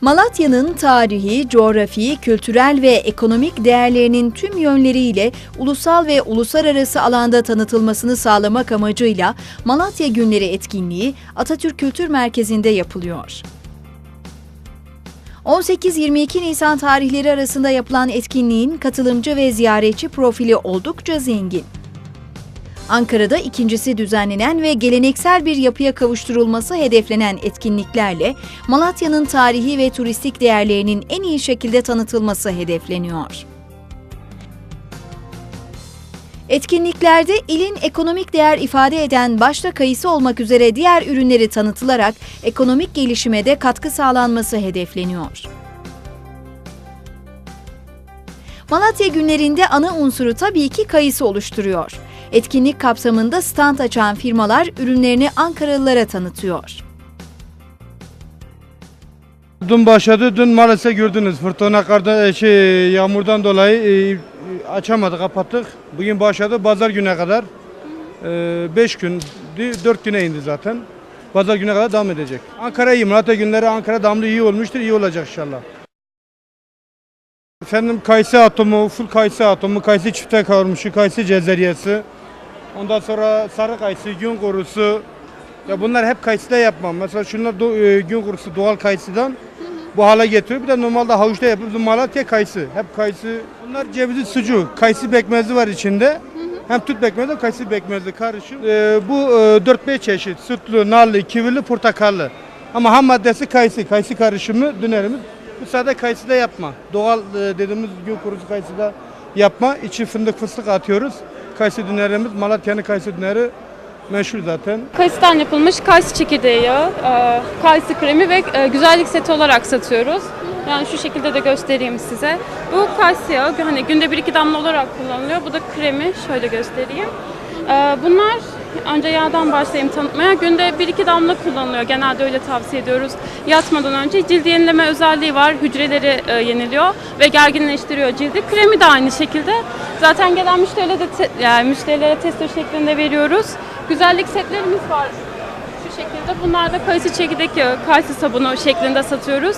Malatya'nın tarihi, coğrafi, kültürel ve ekonomik değerlerinin tüm yönleriyle ulusal ve uluslararası alanda tanıtılmasını sağlamak amacıyla Malatya Günleri etkinliği Atatürk Kültür Merkezi'nde yapılıyor. 18-22 Nisan tarihleri arasında yapılan etkinliğin katılımcı ve ziyaretçi profili oldukça zengin. Ankara'da ikincisi düzenlenen ve geleneksel bir yapıya kavuşturulması hedeflenen etkinliklerle Malatya'nın tarihi ve turistik değerlerinin en iyi şekilde tanıtılması hedefleniyor. Etkinliklerde ilin ekonomik değer ifade eden başta kayısı olmak üzere diğer ürünleri tanıtılarak ekonomik gelişime de katkı sağlanması hedefleniyor. Malatya günlerinde ana unsuru tabii ki kayısı oluşturuyor. Etkinlik kapsamında stand açan firmalar ürünlerini Ankaralılara tanıtıyor. Dün başladı. Dün maalesef gördünüz fırtına karda şey yağmurdan dolayı e, açamadık, kapattık. Bugün başladı pazar güne kadar. 5 gün, 4 güne indi zaten. Pazar güne kadar devam edecek. Ankara iyi. Malatya günleri Ankara damlı iyi olmuştur. iyi olacak inşallah. Efendim kayısı atomu, full kayısı atomu, kayısı çifte kavurmuşu, kayısı cezeriyesi. Ondan sonra sarı kayısı, gün kurusu. Ya bunlar hep kayısıda yapmam. Mesela şunlar do- e, gün kurusu doğal kayısıdan bu hale getiriyor. Bir de normalde havuçta yapıyoruz. Malatya kayısı. Hep kayısı. Bunlar cevizli sucuk. Kayısı bekmezi var içinde. Hem tüt bekmezi hem kayısı bekmezi karışım. Ee, bu e, 4-5 çeşit. Sütlü, narlı, kivili, portakallı. Ama ham maddesi kayısı. Kayısı karışımı dönerimiz. Bu sade kayısı da yapma. Doğal e, dediğimiz gün kurusu kayısı da yapma. İçi fındık fıstık atıyoruz. Kayısı dönerimiz Malatya'nın kayısı döneri meşhur zaten. Kayısıdan yapılmış kayısı çekirdeği yağı, e, kayısı kremi ve e, güzellik seti olarak satıyoruz. Yani şu şekilde de göstereyim size. Bu kayısı yağı hani günde bir iki damla olarak kullanılıyor. Bu da kremi. Şöyle göstereyim. E, Bunlar önce yağdan başlayayım tanıtmaya. Günde bir iki damla kullanılıyor. Genelde öyle tavsiye ediyoruz. Yatmadan önce cilt yenileme özelliği var. Hücreleri e, yeniliyor ve gerginleştiriyor cildi. Kremi de aynı şekilde. Zaten gelen müşterilere de te- yani müşterilere tester şeklinde veriyoruz. Güzellik setlerimiz var şu şekilde. Bunlar da kayısı çekirdek kayısı sabunu şeklinde satıyoruz.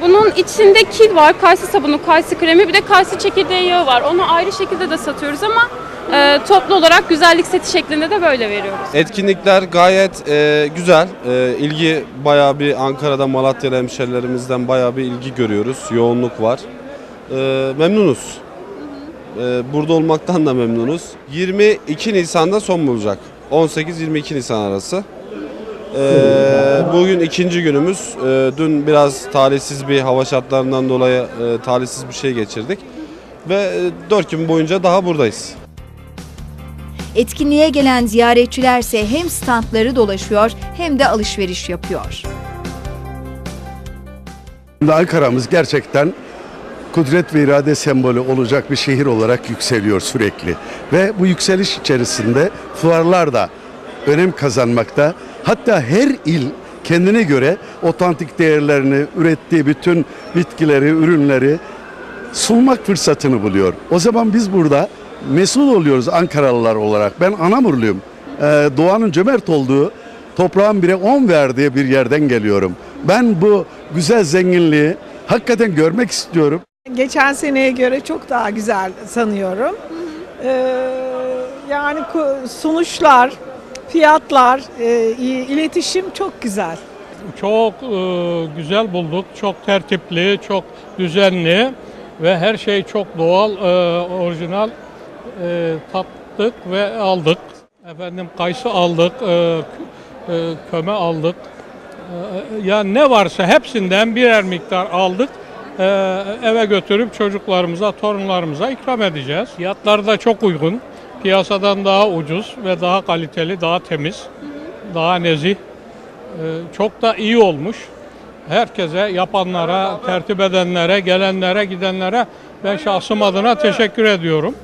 Bunun içinde kil var, kayısı sabunu, kayısı kremi, bir de kayısı çekirdeği yağı var. Onu ayrı şekilde de satıyoruz ama e, toplu olarak güzellik seti şeklinde de böyle veriyoruz. Etkinlikler gayet e, güzel. E, ilgi bayağı bir Ankara'da Malatya'da hemşerilerimizden bayağı bir ilgi görüyoruz. Yoğunluk var. E, memnunuz. E, burada olmaktan da memnunuz. 22 Nisan'da son bulacak. 18-22 Nisan arası. E, bugün ikinci günümüz. E, dün biraz talihsiz bir hava şartlarından dolayı e, talihsiz bir şey geçirdik. Ve 4 gün boyunca daha buradayız. Etkinliğe gelen ziyaretçilerse hem standları dolaşıyor hem de alışveriş yapıyor. Ankara'mız gerçekten kudret ve irade sembolü olacak bir şehir olarak yükseliyor sürekli. Ve bu yükseliş içerisinde fuarlar da önem kazanmakta. Hatta her il kendine göre otantik değerlerini, ürettiği bütün bitkileri, ürünleri sunmak fırsatını buluyor. O zaman biz burada mesul oluyoruz Ankaralılar olarak. Ben Anamurluyum. Ee, doğanın cömert olduğu, toprağın bire 10 verdiği bir yerden geliyorum. Ben bu güzel zenginliği hakikaten görmek istiyorum. Geçen seneye göre çok daha güzel sanıyorum. Ee, yani sunuşlar, fiyatlar, e, iletişim çok güzel. Çok e, güzel bulduk. Çok tertipli, çok düzenli ve her şey çok doğal, e, orijinal e, tattık ve aldık. Efendim kayısı aldık, e, e, köme aldık. E, yani ne varsa hepsinden birer miktar aldık. E, eve götürüp çocuklarımıza, torunlarımıza ikram edeceğiz. Fiyatları da çok uygun. Piyasadan daha ucuz ve daha kaliteli, daha temiz, daha nezih. Ee, çok da iyi olmuş. Herkese, yapanlara, tertip edenlere, gelenlere, gidenlere ben şahsım adına teşekkür ediyorum.